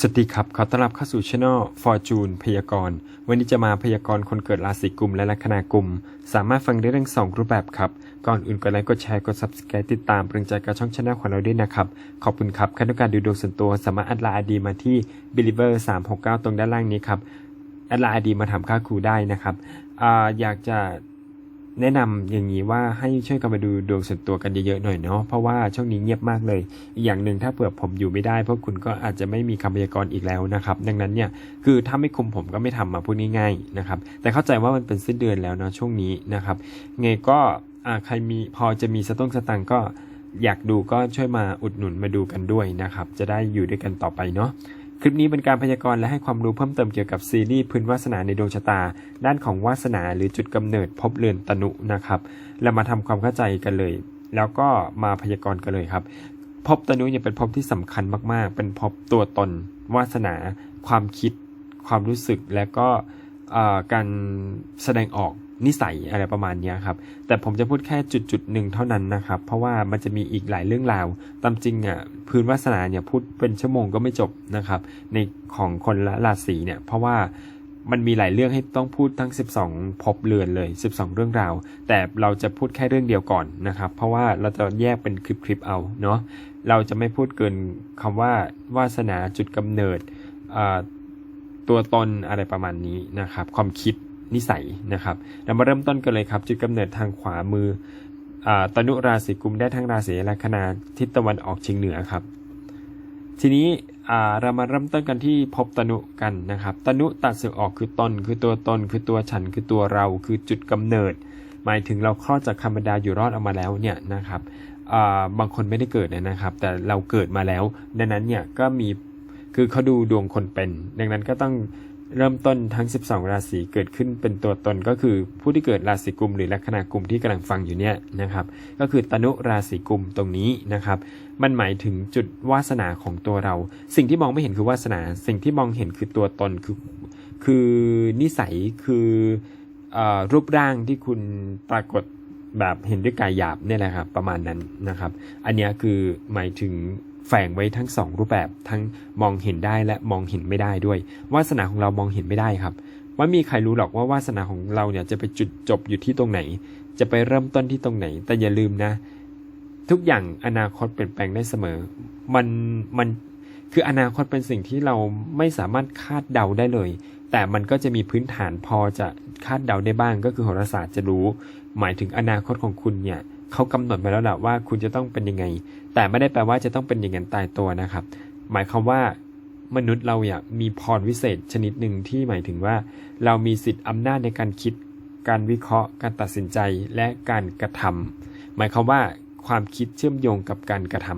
สวัสดีครับขอต้อนรับเข้าสู่ช่อง Fortune พยากรณ์วันนี้จะมาพยากรณ์คนเกิดราศีกุมและลัคนากุม สามารถฟังได้ทั้งสองรูปแบบครับ ก่อนอื่นกดไลค์กดแชร์กด Subscribe ติดตามเป็นกำลังใจกับช่องช anel ของเราด้วยนะครับ ขอบคุณครับใครต้องการดูดวงส่วนตัวสามารถแอดไลน์ ID มาที่ believer 369 ตรงด้านล่างนี้ครับแอดไลน์ ID มาถามค่าครูได้นะครับออยากจะ แนะนำอย่างนี้ว่าให้ช่วยกันมาดูดวงส่วนตัวกันเยอะๆหน่อยเนาะเพราะว่าช่วงนี้เงียบมากเลย อีกอย่างหนึ่งถ้าเผื่อผมอยู่ไม่ได้พวกคุณก็อาจจะไม่มีคำพยากรณ์อีกแล้วนะครับ ดังนั้นเนี่ยคือถ้าไม่คุมผมก็ไม่ทำมาพูดง่ายๆนะครับ แต่เข้าใจว่ามันเป็นสิ้นเดือนแล้วเนาะช่วงนี้นะครับไงก็อใครมีพอจะมีสต้งสตังก็อยากดูก็ช่วยมาอุดหนุนมาดูกันด้วยนะครับ จะได้อยู่ด้วยกันต่อไปเนาะ คลิปนี้เป็นการพยากรณ์และให้ความรู้เพิ่มเติมเกี่ยวกับซีรีส์พื้นวาสนาในดวงชะตา ด้านของวาสนาหรือจุดกำเนิดพบเรือนตนุนะครับเรามาทำความเข้าใจกันเลย แล้วก็มาพยากรณ์กันเลยครับพบตนุเนี่ยเป็นพบที่สำคัญมาก ๆ เป็นพบตัวตน วาสนา ความคิด ความรู้สึกและก็ การแสดงออกนิสัยอะไรประมาณนี้ครับ แต่ผมจะพูดแค่จุดจุดหนึ่งเท่านั้นนะครับ เพราะว่ามันจะมีอีกหลายเรื่องราว ตามจริงอะพื้นวาสนาเนี่ยพูดเป็นชั่วโมงก็ไม่จบนะครับ ในของคนละราศีเนี่ย เพราะว่ามันมีหลายเรื่องให้ต้องพูดทั้ง 12ภพเรือนเลย 12 เรื่องราว แต่เราจะพูดแค่เรื่องเดียวก่อนนะครับ เพราะว่าเราจะแยกเป็นคลิปๆเอาเนาะ เราจะไม่พูดเกินคำว่าวาสนาจุดกำเนิดอ่า ตัวตนอะไรประมาณนี้นะครับ ความคิดนิสัยนะครับเรามาเริ่มต้นกันเลยครับ จุดกำเนิดทางขวามืออตนุราศีกุมได้ทั้งราศีและคณาทิศตะวันออกเฉียงเหนือครับ ทีนี้เรามาเริ่มต้นกันที่ภพตนุกันนะครับ ตนุตัดสึกออกคือตน คือตัวตน คือตัวฉัน คือตัวเรา คือจุดกำเนิด หมายถึงเราคลอดจากครรมดาอยู่รอดออกมาแล้วเนี่ยนะครับบางคนไม่ได้เกิดนะครับ แต่เราเกิดมาแล้ว ดังนั้นเนี่ยก็มี คือเขาดูดวงคนเป็น ดังนั้นก็ต้องเริ่มต้นทั้ง 12 ราศีเกิดขึ้นเป็นตัวตนก็คือผู้ที่เกิดราศีกุมหรือลัคนากุมที่กำลังฟังอยู่เนี่ยนะครับ ก็คือตนุราศีกุมตรงนี้นะครับ มันหมายถึงจุดวาสนาของตัวเรา สิ่งที่มองไม่เห็นคือวาสนา สิ่งที่มองเห็นคือตัวตนคือคือนิสัยคืออรูปร่างที่คุณปรากฏแบบเห็นด้วยกายหยาบเนี่ยแหละครับประมาณนั้นนะครับ อันนี้คือหมายถึง แฝงไว้ทั้งสองรูปแบบทั้งมองเห็นได้และมองเห็นไม่ได้ด้วย วาสนาของเรามองเห็นไม่ได้ครับ ว่ามีใครรู้หรอกว่าวาสนาของเราเนี่ยจะไปจุดจบอยู่ที่ตรงไหน จะไปเริ่มต้นที่ตรงไหน แต่อย่าลืมนะ ทุกอย่างอนาคตเปลี่ยนแปลงได้เสมอ มันมันคืออนาคตเป็นสิ่งที่เราไม่สามารถคาดเดาได้เลย แต่มันก็จะมีพื้นฐานพอจะคาดเดาได้บ้าง ก็คือโหราศาสตร์จะรู้ หมายถึงอนาคตของคุณเนี่ย เขากำหนดมาแล้วแหละว่าคุณจะต้องเป็นยังไง แต่ไม่ได้แปลว่าจะต้องเป็นอย่างนั้นตายตัวนะครับ หมายความว่ามนุษย์เราอยากมีพรวิเศษชนิดหนึ่งที่หมายถึงว่า เรามีสิทธิ์อำนาจในการคิด การวิเคราะห์ การตัดสินใจและการกระทำหมายความว่าความคิดเชื่อมโยงกับการกระท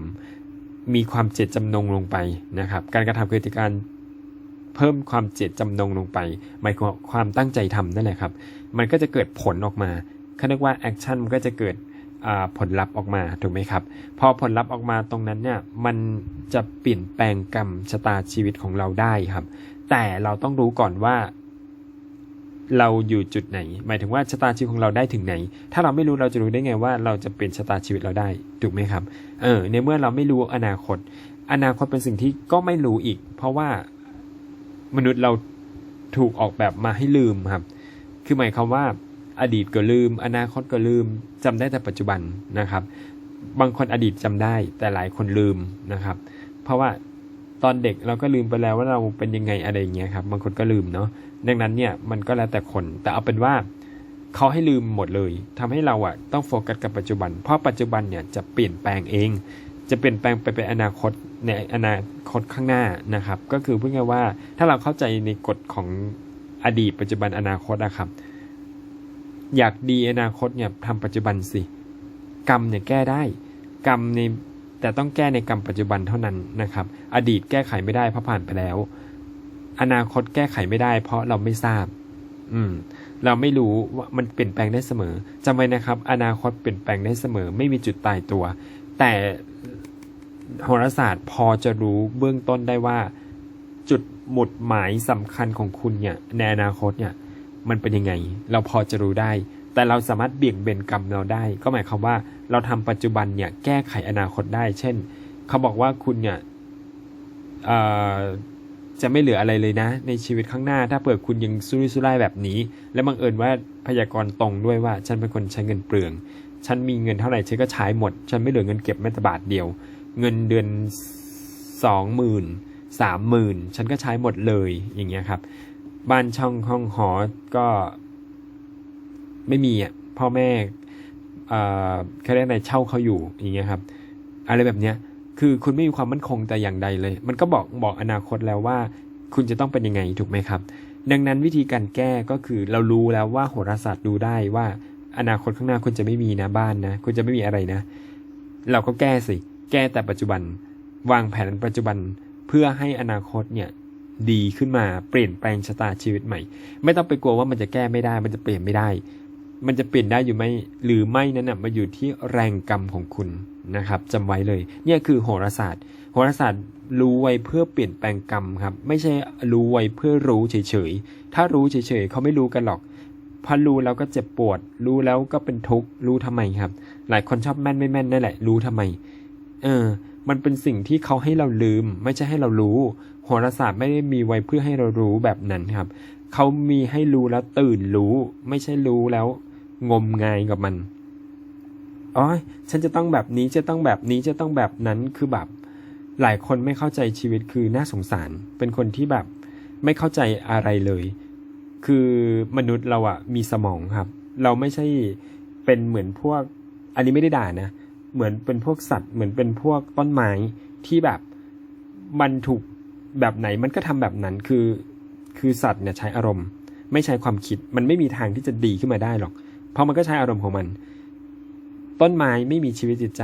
ำมีความเจตจำนงลงไปนะครับ การกระทำคือการเพิ่มความเจตจำนงลงไป หมายความความตั้งใจทำนั่นแหละครับ มันก็จะเกิดผลออกมาเขาเรียกว่าแอคชั่นมันก็จะเกิด ผลลัพธ์ออกมาถูกไหมครับ พอผลลัพธ์ออกมาตรงนั้นเนี่ยมันจะเปลี่ยนแปลงกรรมชะตาชีวิตของเราได้ครับ แต่เราต้องรู้ก่อนว่า เราอยู่จุดไหน หมายถึงว่าชะตาชีวิตของเราได้ถึงไหน ถ้าเราไม่รู้เราจะรู้ได้ไงว่า เราจะเปลี่ยนชะตาชีวิตเราได้ถูกไหมครับ เออในเมื่อเราไม่รู้อนาคต อนาคตเป็นสิ่งที่ก็ไม่รู้อีก เพราะว่ามนุษย์เราถูกออกแบบมาให้ลืมครับ คือหมายความว่า อดีตก็ลืม อนาคตก็ลืมจำได้แต่ปัจจุบันนะครับ บางคนอดีตจำได้แต่หลายคนลืมนะครับ เพราะว่าตอนเด็กเราก็ลืมไปแล้วว่าเราเป็นยังไงอะไรอย่างเงี้ยครับบางคนก็ลืมเนาะดังนั้นเนี่ยมันก็แล้วแต่คนแต่เอาเป็นว่าเขาให้ลืมหมดเลยทำให้เราอะต้องโฟกัสกับปัจจุบัน เพราะปัจจุบันเนี่ยจะเปลี่ยนแปลงเอง จะเปลี่ยนแปลงไปเป็นอนาคตในอนาคตข้างหน้านะครับ ก็คือพูดง่ายว่าถ้าเราเข้าใจในกฎของอดีตปัจจุบันอนาคตนะครับ อยากดีอนาคตเนี่ยทำปัจจุบันสิ กรรมเนี่ยแก้ได้ กรรมในแต่ต้องแก้ในกรรมปัจจุบันเท่านั้นนะครับ อดีตแก้ไขไม่ได้เพราะผ่านไปแล้ว อนาคตแก้ไขไม่ได้ เพราะเราไม่ทราบ อืม เราไม่รู้ว่ามันเปลี่ยนแปลงได้เสมอจำไว้นะครับ อนาคตเปลี่ยนแปลงได้เสมอ ไม่มีจุดตายตัว แต่โหราศาสตร์พอจะรู้เบื้องต้นได้ว่า จุดหมุดหมายสำคัญของคุณเนี่ยในอนาคตเนี่ย มันเป็นยังไง เราพอจะรู้ได้ แต่เราสามารถเบี่ยงเบนกรรมเราได้ ก็หมายความว่าเราทำปัจจุบันเนี่ยแก้ไขอนาคตได้ เช่น เขาบอกว่าคุณเนี่ยจะไม่เหลืออะไรเลยนะ ในชีวิตข้างหน้า ถ้าเปิดคุณยังซุรุ่ยซุร่ายแบบนี้ และบังเอิญว่าพยากรณ์ตรงด้วยว่า ฉันเป็นคนใช้เงินเปลือง ฉันมีเงินเท่าไหร่ฉันก็ใช้หมด ฉันไม่เหลือเงินเก็บแม้แต่บาทเดียว เงินเดือนสองหมื่นสามหมื่นฉันก็ใช้หมดเลยอย่างเงี้ยครับ บ้านช่องห้องหอก็ไม่มีอะพ่อแม่เอ่อเขาเรียกอะไรเช่าเขาอยู่อย่างเงี้ยครับ อะไรแบบเนี้ยคือคุณไม่มีความมั่นคงแต่อย่างใดเลย มันก็บอกบอกอนาคตแล้วว่า คุณจะต้องเป็นยังไงถูกไหมครับ ดังนั้นวิธีการแก้ก็คือเรารู้แล้วว่าโหราศาสตร์ดูได้ว่า อนาคตข้างหน้าคุณจะไม่มีนะบ้านนะคุณจะไม่มีอะไรนะ เราก็แก้สิ แก้แต่ปัจจุบัน วางแผนปัจจุบันเพื่อให้อนาคตเนี่ย ดีขึ้นมาเปลี่ยนแปลงชะตาชีวิตใหม่ ไม่ต้องไปกลัวว่ามันจะแก้ไม่ได้ มันจะเปลี่ยนไม่ได้ มันจะเปลี่ยนได้อยู่ไหมหรือไม่นั้นนะมาอยู่ที่แรงกรรมของคุณนะครับจำไว้เลย เนี่ยคือโหราศาสตร์ โหราศาสตร์รู้ไว้เพื่อเปลี่ยนแปลงกรรมครับ ไม่ใช่รู้ไว้เพื่อรู้เฉยๆ ถ้ารู้เฉยๆเขาไม่รู้กันหรอกพอรู้แล้วก็เจ็บปวด รู้แล้วก็เป็นทุกข์ รู้ทำไมครับ หลายคนชอบแม่นไม่แม่นนั่นแหละ รู้ทำไม เออ มันเป็นสิ่งที่เขาให้เราลืม ไม่ใช่ให้เรารู้ โหราศาสตร์ไม่ได้มีไว้เพื่อให้เรารู้แบบนั้นครับ เขามีให้รู้แล้วตื่นรู้ ไม่ใช่รู้แล้วงมงายกับมันอ๋อฉันจะต้องแบบนี้จะต้องแบบนี้จะต้องแบบนั้นคือแบบ หลายคนไม่เข้าใจชีวิตคือน่าสงสาร เป็นคนที่แบบไม่เข้าใจอะไรเลย คือมนุษย์เราอะมีสมองครับ เราไม่ใช่เป็นเหมือนพวก อันนี้ไม่ได้ด่านะ เหมือนเป็นพวกสัตว์ เหมือนเป็นพวกต้นไม้ที่แบบมันถูก แบบไหนมันก็ทำแบบนั้นคือ คือสัตว์เนี่ยใช้อารมณ์ ไม่ใช้ความคิด มันไม่มีทางที่จะดีขึ้นมาได้หรอก เพราะมันก็ใช้อารมณ์ของมัน ต้นไม้ไม่มีชีวิตจิตใจ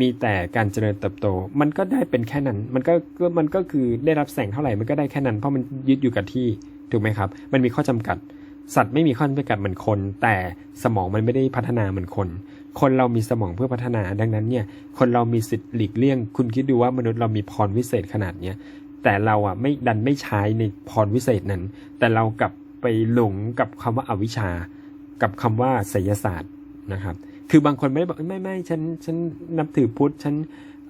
มีแต่การเจริญเติบโต มันก็ได้เป็นแค่นั้น มันก็มันก็คือได้รับแสงเท่าไหร่มันก็ได้แค่นั้น เพราะมันยึดอยู่กับที่ถูกไหมครับ มันมีข้อจำกัด สัตว์ไม่มีข้อจำกัดเหมือนคน แต่สมองมันไม่ได้พัฒนาเหมือนคน คนเรามีสมองเพื่อพัฒนา ดังนั้นเนี่ย คนเรามีสิทธิ์หลีกเลี่ยง คุณคิดดูว่ามนุษย์เรามีพรวิเศษขนาดเนี้ย แต่เราอะไม่ดันไม่ใช้ในพรวิเศษนั้น แต่เรากลับไปหลงกับคำว่าอาวิชชา กับคำว่าไสยศาสตร์นะครับ คือบางคนไม่ได้บอกไม่ไม่ฉันฉันนับถือพุทธฉัน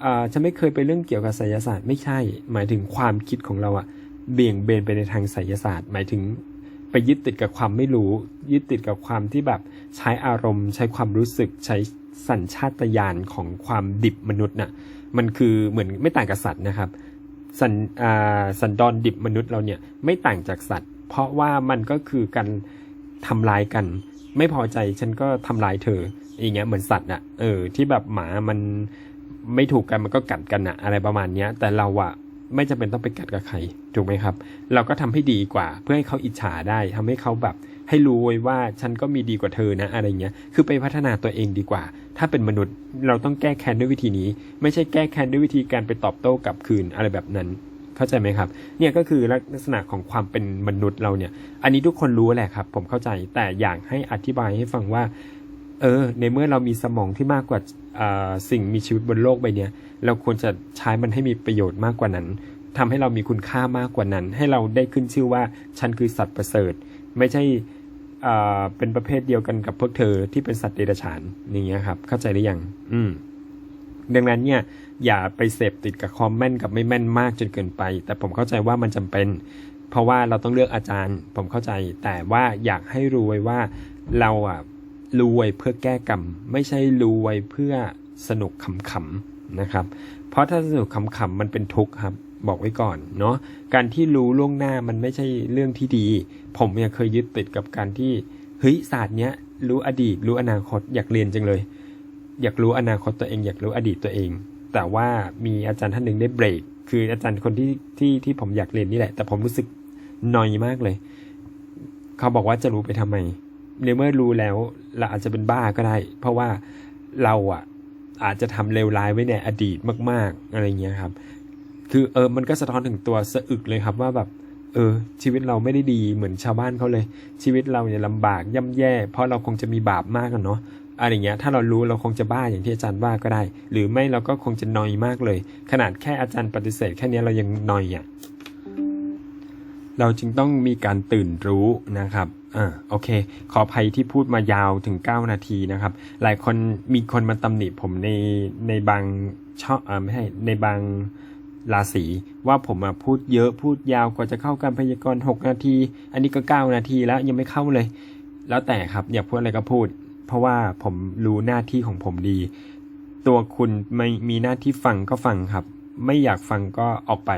อ่าฉันไม่เคยไปเรื่องเกี่ยวกับไสยศาสตร์ไม่ใช่ หมายถึงความคิดของเราอะเบี่ยงเบนไปในทางไสยศาสตร์ หมายถึงไปยึดติดกับความไม่รู้ ยึดติดกับความที่แบบใช้อารมณ์ ใช้ความรู้สึกใช้สัญชาตญาณของความดิบมนุษย์น่ะมันคือเหมือนไม่ต่างกับสัตว์นะครับ สันสันดอนดิบมนุษย์เราเนี่ยไม่ต่างจากสัตว์ เพราะว่ามันก็คือการทำลายกัน ไม่พอใจฉันก็ทำลายเธออย่างเงี้ยเหมือนสัตว์อะเออที่แบบหมามันไม่ถูกกันมันก็กัดกันอะอะไรประมาณเนี้ย แต่เราอะไม่จำเป็นต้องไปกัดกับใครถูกไหมครับ เราก็ทำให้ดีกว่า เพื่อให้เขาอิจฉาได้ทำให้เขาแบบ ให้รู้ไว้ว่าฉันก็มีดีกว่าเธอนะอะไรเงี้ย คือไปพัฒนาตัวเองดีกว่า ถ้าเป็นมนุษย์เราต้องแก้แค้นด้วยวิธีนี้ ไม่ใช่แก้แค้นด้วยวิธีการไปตอบโต้กลับคืนอะไรแบบนั้น เข้าใจไหมครับ เนี่ยก็คือลักษณะของความเป็นมนุษย์เราเนี่ย อันนี้ทุกคนรู้แหละครับ ผมเข้าใจ แต่อยากให้อธิบายให้ฟังว่า เออ ในเมื่อเรามีสมองที่มากกว่าสิ่งมีชีวิตบนโลกใบนี้เราควรจะใช้มันให้มีประโยชน์มากกว่านั้นทำให้เรามีคุณค่ามากกว่านั้น ให้เราได้ขึ้นชื่อว่าฉันคือสัตว์ประเสริฐ ไม่ใช่ เป็นประเภทเดียวกันกับพวกเธอที่เป็นสัตว์เดรัจฉานอย่างเงี้ยครับ เข้าใจหรือยัง อืม ดังนั้นเนี่ย อย่าไปเสพติดกับความแม่นกับไม่แม่นมากจนเกินไป แต่ผมเข้าใจว่ามันจำเป็น เพราะว่าเราต้องเลือกอาจารย์ ผมเข้าใจ แต่ว่าอยากให้รู้ไว้ว่าเราอะรว้เพื่อแก้กรรม ไม่ใช่รว้เพื่อสนุกขำๆนะครับ เพราะถ้าสนุกขำๆมันเป็นทุกข์ครับ บอกไว้ก่อนเนาะการที่รู้ล่วงหน้ามันไม่ใช่เรื่องที่ดี ผมยังเคยยึดติดกับการที่เฮ้ยศาสตร์เนี้ยรู้อดีต รู้อนาคตอยากเรียนจังเลย อยากรู้อนาคตตัวเอง อยากรู้อดีตตัวเอง แต่ว่ามีอาจารย์ท่านหนึ่งได้เบรก คืออาจารย์คนที่ที่ที่ผมอยากเรียนนี่แหละ แต่ผมรู้สึกนอยมากเลย เขาบอกว่าจะรู้ไปทำไมในเมื่อรู้แล้วเราอาจจะเป็นบ้าก็ได้ เพราะว่าเราอะอาจจะทำเลวร้ายไว้ในอดีตมาก ๆ อะไรเงี้ยครับ คือเออมันก็สะท้อนถึงตัวสะอึกเลยครับว่าแบบเออชีวิตเราไม่ได้ดีเหมือนชาวบ้านเขาเลย ชีวิตเราเนี่ยลำบากย่ำแย่ เพราะเราคงจะมีบาปมากกันเนาะอะไรเงี้ยถ้าเรารู้เราคงจะบ้าอย่างที่อาจารย์ว่าก็ได้ หรือไม่เราก็คงจะนอยมากเลย ขนาดแค่อาจารย์ปฏิเสธแค่นี้เรายังนอยอะเราจึงต้องมีการตื่นรู้นะครับอ่าโอเค ขออภัยที่พูดมายาวถึง 9 นาทีนะครับ หลายคนมีคนมาตำหนิผมในในบางช่องอ่าไม่ใช่ในบาง ราศีว่าผมมาพูดเยอะพูดยาวกว่าจะเข้าการพยากรณ์6นาที อันนี้ก็ 9 นาทีแล้วยังไม่เข้าเลย แล้วแต่ครับอยากพูดอะไรก็พูด เพราะว่าผมรู้หน้าที่ของผมดี ตัวคุณไม่มีหน้าที่ฟังก็ฟังครับ ไม่อยากฟังก็ออกไป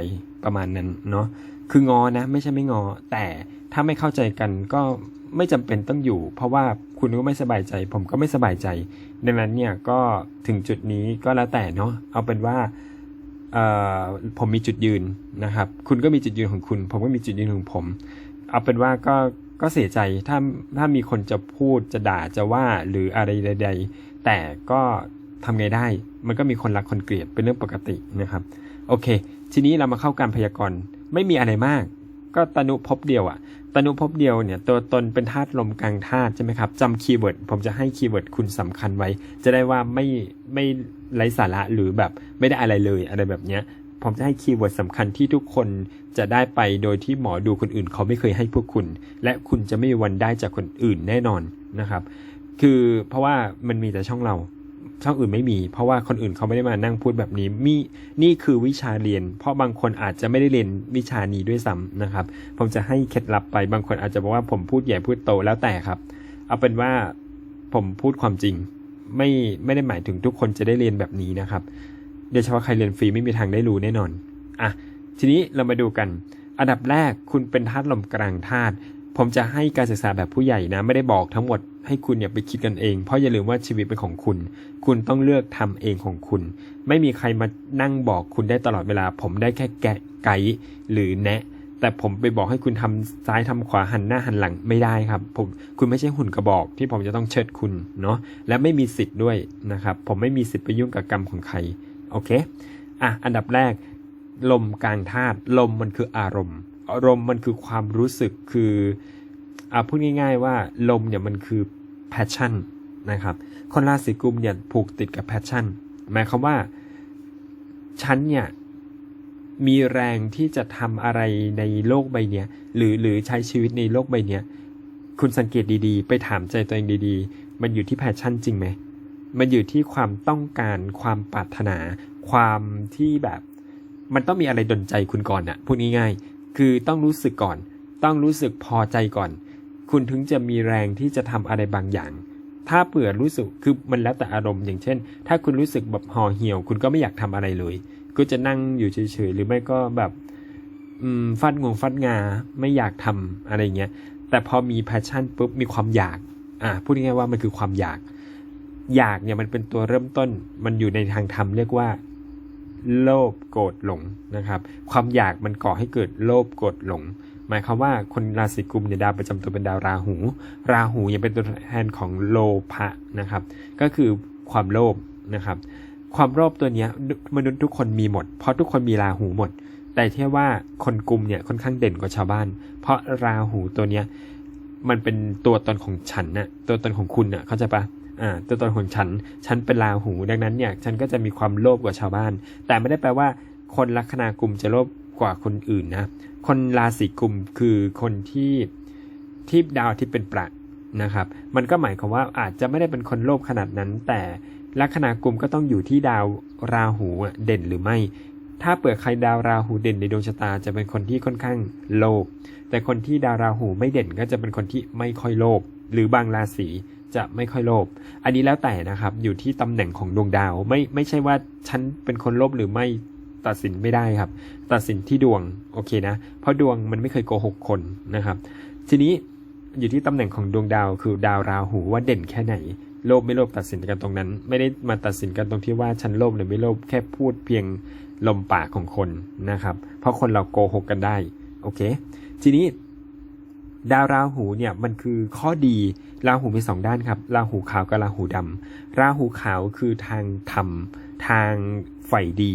ประมาณนั้นเนาะคืองอนะ ไม่ใช่ไม่งอ แต่ถ้าไม่เข้าใจกันก็ไม่จำเป็นต้องอยู่ เพราะว่าคุณก็ไม่สบายใจ ผมก็ไม่สบายใจ ดังนั้นเนี่ยก็ถึงจุดนี้ก็แล้วแต่เนาะเอาเป็นว่า ผมมีจุดยืนนะครับ คุณก็มีจุดยืนของคุณ ผมก็มีจุดยืนของผม เอาเป็นว่าก็ก็เสียใจถ้าถ้ามีคนจะพูดจะด่าจะว่าหรืออะไรใด ๆ แต่ก็ทำไงได้ มันก็มีคนรักคนเกลียดเป็นเรื่องปกตินะครับ โอเค ทีนี้เรามาเข้าการพยากรณ์ไม่มีอะไรมาก ก็ตนุภพเดียวอะตนุภพเดียวเนี่ยตัวตนเป็นธาตุลมกลางธาตุใช่ไหมครับจำคีย์เวิร์ดผมจะให้คีย์เวิร์ดคุณสำคัญไว้ จะได้ว่าไม่ไม่ ไร้สาระหรือแบบไม่ได้อะไรเลยอะไรแบบเนี้ยผมจะให้คีย์เวิร์ดสำคัญที่ทุกคนจะได้ไปโดยที่หมอดูคนอื่นเขาไม่เคยให้พวกคุณ และคุณจะไม่มีวันได้จากคนอื่นแน่นอนนะครับ คือเพราะว่ามันมีแต่ช่องเรา ช่องอื่นไม่มี เพราะว่าคนอื่นเขาไม่ได้มานั่งพูดแบบนี้มีนี่คือวิชาเรียน เพราะบางคนอาจจะไม่ได้เรียนวิชานี้ด้วยซ้ำนะครับ ผมจะให้เคล็ดลับไปบางคนอาจจะบอกว่าผมพูดใหญ่พูดโตแล้วแต่ครับ เอาเป็นว่าผมพูดความจริง ไม่ไม่ได้หมายถึงทุกคนจะได้เรียนแบบนี้นะครับโดยเฉพาะใครเรียนฟรีไม่มีทางได้รู้แน่นอนอะทีนี้เรามาดูกัน อันดับแรกคุณเป็นธาตุลมกลางธาตุผมจะให้การศึกษาแบบผู้ใหญ่นะ ไม่ได้บอกทั้งหมดให้คุณเนี่ยไปคิดกันเอง เพราะอย่าลืมว่าชีวิตเป็นของคุณ คุณต้องเลือกทำเองของคุณ ไม่มีใครมานั่งบอกคุณได้ตลอดเวลา ผมได้แค่แกะไกด์หรือแนะ แต่ผมไปบอกให้คุณทำซ้ายทำขวาหันหน้าหันหลังไม่ได้ครับ ผมคุณไม่ใช่หุ่นกระบอก ที่ผมจะต้องเชิดคุณเนาะและไม่มีสิทธิ์ด้วยนะครับ ผมไม่มีสิทธิ์ไปยุ่งกับกรรมของใครโอเคอะอันดับแรก ลมกลางธาตุลมมันคืออารมณ์ อารมณ์มันคือความรู้สึกคืออะพูดง่าย ๆ ว่าลมเนี่ยมันคือ passion นะครับคนราศีกุมเนี่ยผูกติดกับ passion หมายความว่าฉันเนี่ย มีแรงที่จะทำอะไรในโลกใบเนี้ยหรือหรือใช้ชีวิตในโลกใบเนี้ยคุณสังเกตดีๆ ไปถามใจตัวเองดีๆ มันอยู่ที่ passion จริงไหม มันอยู่ที่ความต้องการความปรารถนา ความที่แบบ มันต้องมีอะไรดนใจคุณก่อนอะพูดง่ายๆ คือต้องรู้สึกก่อน ต้องรู้สึกพอใจก่อน คุณถึงจะมีแรงที่จะทำอะไรบางอย่าง ถ้าเผื่อรู้สึกคือมันแล้วแต่อารมณ์อย่างเช่น ถ้าคุณรู้สึกแบบห่อเหี่ยว คุณก็ไม่อยากทำอะไรเลย ก็จะนั่งอยู่เฉยๆ หรือไม่ก็แบบฟัดงวงฟัดงาไม่อยากทำอะไรเงี้ย แต่พอมี passion ปุ๊บมีความอยาก อะพูดง่ายๆว่ามันคือความอยาก อยากเนี่ยมันเป็นตัวเริ่มต้น มันอยู่ในทางธรรมเรียกว่า โลภโกรธหลงนะครับ ความอยากมันก่อให้เกิดโลภโกรธหลง หมายความว่าคนราศีกุมเนี่ยดาวประจำตัวเป็นดาวราหู ราหูยังเป็นตัวแทนของโลภะนะครับ ก็คือความโลภนะครับ ความโลภตัวเนี้ยมนุษย์ทุกคนมีหมด เพราะทุกคนมีราหูหมด แต่เทียว่าคนกลุ่มเนี่ยค่อนข้างเด่นกว่าชาวบ้าน เพราะราหูตัวเนี้ยมันเป็นตัวตนของฉันน่ะตัวตนของคุณน่ะเข้าใจปะอ่าตัวตนของฉัน ฉันเป็นราหู ดังนั้นเนี่ยฉันก็จะมีความโลภกว่าชาวบ้าน แต่ไม่ได้แปลว่า คนลัคนากลุ่มจะโลภกว่าคนอื่นนะ คนราศีกลุ่มคือคนที่ที่ดาวที่เป็นประนะครับ มันก็หมายความว่าอาจจะไม่ได้เป็นคนโลภขนาดนั้น แต่ ลัคนากลุ่มก็ต้องอยู่ที่ดาวราหูเด่นหรือไม่ ถ้าเปิดใครดาวราหูเด่นในดวงชะตาจะเป็นคนที่ค่อนข้างโลภ แต่คนที่ดาวราหูไม่เด่นก็จะเป็นคนที่ไม่ค่อยโลภ หรือบางราศีจะไม่ค่อยโลภ อันนี้แล้วแต่นะครับ อยู่ที่ตำแหน่งของดวงดาว ไม่ไม่ใช่ว่าฉันเป็นคนโลภหรือไม่ตัดสินไม่ได้ครับ ตัดสินที่ดวงโอเคนะ เพราะดวงมันไม่เคยโกหกคนนะครับ ทีนี้อยู่ที่ตำแหน่งของดวงดาวคือดาวราหูว่าเด่นแค่ไหน โลภไม่โลภตัดสินกันตรงนั้น ไม่ได้มาตัดสินกันตรงที่ว่าฉันโลภหรือไม่โลภแค่พูดเพียงลมปากของคนนะครับ เพราะคนเราโกหกกันได้โอเค ทีนี้ดาวราหูเนี่ยมันคือข้อดีราหูมีสองด้านครับราหูขาวกับราหูดำราหูขาวคือทางธรรม ทางฝ่ายดี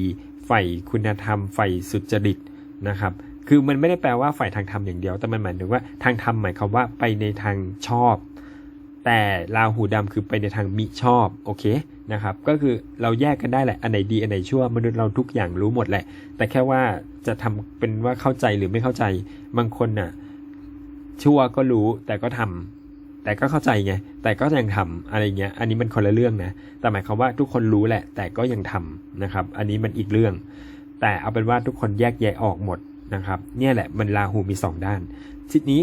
ฝ่ายคุณธรรมฝ่ายสุจริตนะครับคือมันไม่ได้แปลว่าฝ่ายทางธรรมอย่างเดียว แต่มันหมายถึงว่าทางธรรมหมายความว่าไปในทางชอบ แต่ราหูดำคือไปในทางมิชอบโอเคนะครับก็คือเราแยกกันได้แหละอันไหนดีอันไหนชั่วมนุษย์เราทุกอย่างรู้หมดแหละ แต่แค่ว่าจะทำเป็นว่าเข้าใจหรือไม่เข้าใจบางคนน่ะชั่วก็รู้แต่ก็ทำแต่ก็เข้าใจไงแต่ก็ยังทำอะไรเงี้ยอันนี้มันคนละเรื่องนะแต่หมายความว่าทุกคนรู้แหละ แต่ก็ยังทำนะครับ อันนี้มันอีกเรื่องแแต่เอาเป็นว่าทุกคนแยกแยะออกหมดนะครับเนี่ยแหละมันราหูมีสองด้านทีนี้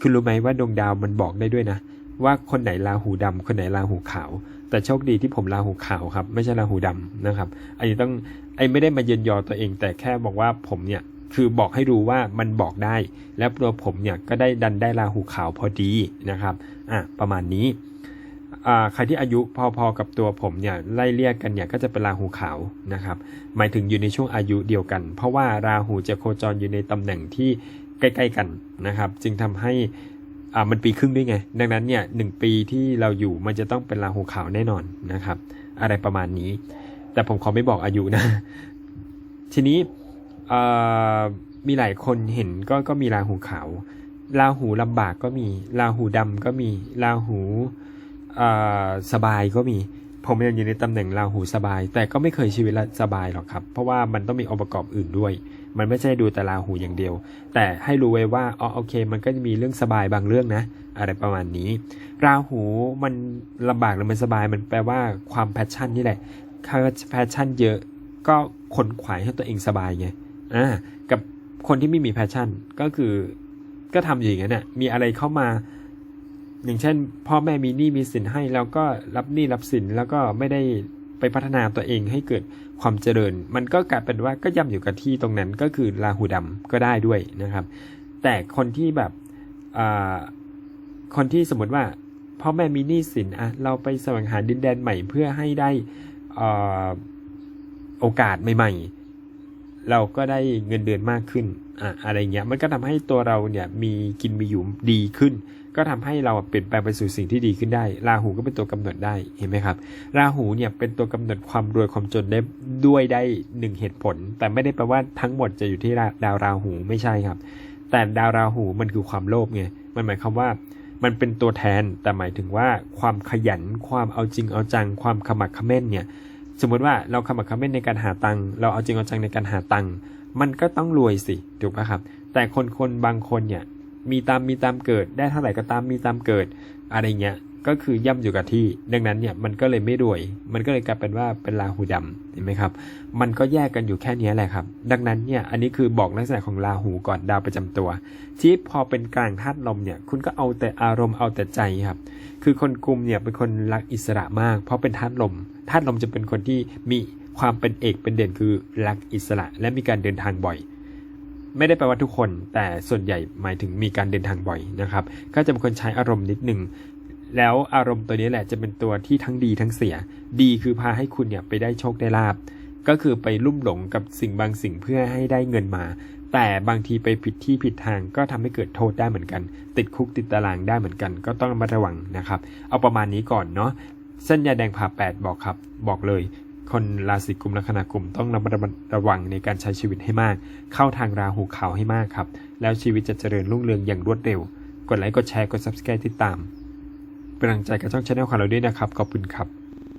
คุณรู้ไหมว่าดวงดาวมันบอกได้ด้วยนะ ว่าคนไหนราหูดำคนไหนราหูขาว แต่โชคดีที่ผมราหูขาวครับ ไม่ใช่ราหูดำนะครับ อันนี้ต้องไอ้ไม่ได้มาเยินยอตัวเอง แต่แค่บอกว่าผมเนี่ยคือบอกให้รู้ว่ามันบอกได้ แล้วตัวผมเนี่ยก็ได้ดันได้ราหูขาวพอดีนะครับอะประมาณนี้อ่าใครที่อายุพอๆกับตัวผมเนี่ยไล่เรียกกันเนี่ยก็จะเป็นราหูขาวนะครับ หมายถึงอยู่ในช่วงอายุเดียวกัน เพราะว่าราหูจะโคจรอยู่ในตำแหน่งที่ใกล้ ๆ กันนะครับ จึงทำให้ อ่ามันปีครึ่งด้วยไง ดังนั้นเนี่ยหนึ่งปีที่เราอยู่มันจะต้องเป็นราหูขาวแน่นอนนะครับ อะไรประมาณนี้ แต่ผมขอไม่บอกอายุนะ ทีนี้เอ่อมีหลายคนเห็นก็ก็มีราหูขาวราหูลำบากก็มีราหูดำก็มีราหูเอ่อสบายก็มี ผมยังอยู่ในตำแหน่งราหูสบาย แต่ก็ไม่เคยชีวิตละสบายหรอกครับ เพราะว่ามันต้องมีองค์ประกอบอื่นด้วย มันไม่ใช่ดูแต่ราหูอย่างเดียว แต่ให้รู้ไว้ว่าอ๋อโอเค มันก็จะมีเรื่องสบายบางเรื่องนะ อะไรประมาณนี้ ราหูมันลำบากหรือมันสบายมันแปลว่าความแพชชั่นนี่แหละถ้าแพชชั่นเยอะก็ขนขวายให้ตัวเองสบายไงอ่ากับคนที่ไม่มีแพชชั่นก็คือก็ทำอย่างนั้นน่ะมีอะไรเข้ามา อย่างเช่น พ่อแม่มีหนี้มีสินให้แล้วก็รับหนี้รับสินแล้วก็ไม่ได้ ไปพัฒนาตัวเองให้เกิดความเจริญ มันก็กลายเป็นว่าก็ย่ำอยู่กับที่ตรงนั้นก็คือราหูดำก็ได้ด้วยนะครับ แต่คนที่แบบคนที่สมมติว่าพ่อแม่มีหนี้สินอะเราไปแสวงหาดินแดนใหม่เพื่อให้ได้อโอกาสใหม่ ๆ เราก็ได้เงินเดือนมากขึ้นอะอะไรเงี้ยมันก็ทำให้ตัวเราเนี่ยมีกินมีอยู่ดีขึ้น ก็ทำให้เราเปลี่ยนแปลงไปสู่สิ่งที่ดีขึ้นได้ ราหูก็เป็นตัวกำหนดได้เห็นไหมครับ ราหูเนี่ยเป็นตัวกำหนดความรวยความจนได้ด้วยได้หนึ่งเหตุผล แต่ไม่ได้แปลว่าทั้งหมดจะอยู่ที่ดาวราหูไม่ใช่ครับ แต่ดาวราหูมันคือความโลภไงมันหมายความว่ามันเป็นตัวแทนแต่หมายถึงว่าความขยันความเอาจริงเอาจังความขมักขม้นเนี่ย สมมติว่าเราขมักเขม้นในการหาตังค์เราเอาจริงเอาจังในการหาตังค์มันก็ต้องรวยสิถูกปะครับ แต่คนคนบางคนเนี่ยมีตามมีตามเกิดได้เท่าไหร่ก็ตามมีตามเกิดอะไรเงี้ย ก็คือย่ำอยู่กับที่ ดังนั้นเนี่ยมันก็เลยไม่รวย มันก็เลยกลายเป็นว่าเป็นราหูดำเห็นไหมครับ มันก็แยกกันอยู่แค่นี้แหละครับ ดังนั้นเนี่ยอันนี้คือบอกลักษณะของราหูก่อนดาวประจำตัว ที่พอเป็นกลางธาตุลมเนี่ยคุณก็เอาแต่อารมณ์เอาแต่ใจครับ คือคนกลุ่มเนี่ยเป็นคนรักอิสระมาก เพราะเป็นธาตุลมธาตุลมจะเป็นคนที่มีความเป็นเอกเป็นเด่นคือรักอิสระ และมีการเดินทางบ่อยไม่ได้แปลว่าทุกคน แต่ส่วนใหญ่หมายถึงมีการเดินทางบ่อยนะครับ ก็จะเป็นคนใช้อารมณ์นิดนึง แล้วอารมณ์ตัวนี้แหละจะเป็นตัวที่ทั้งดีทั้งเสีย ดีคือพาให้คุณเนี่ยไปได้โชคได้ลาบ ก็คือไปลุ่มหลงกับสิ่งบางสิ่งเพื่อให้ได้เงินมา แต่บางทีไปผิดที่ผิดทางก็ทำให้เกิดโทษได้เหมือนกัน ติดคุกติดตารางได้เหมือนกัน ก็ต้องระมัดระวังนะครับ เอาประมาณนี้ก่อนเนาะ เส้นยาแดงผ่าแปดบอกครับ บอกเลย คนราศีกุมลัคนากุมต้องระมัดระวังในการใช้ชีวิตให้มาก เข้าทางราหูขาวให้มากครับ แล้วชีวิตจะเจริญรุ่งเรืองอย่างรวดเร็ว กดไลค์ กดแชร์ กด subscribe ติดตาม เป็นกำลังใจกับช่องชาแนลของเราด้วยนะครับ ขอบคุณครับ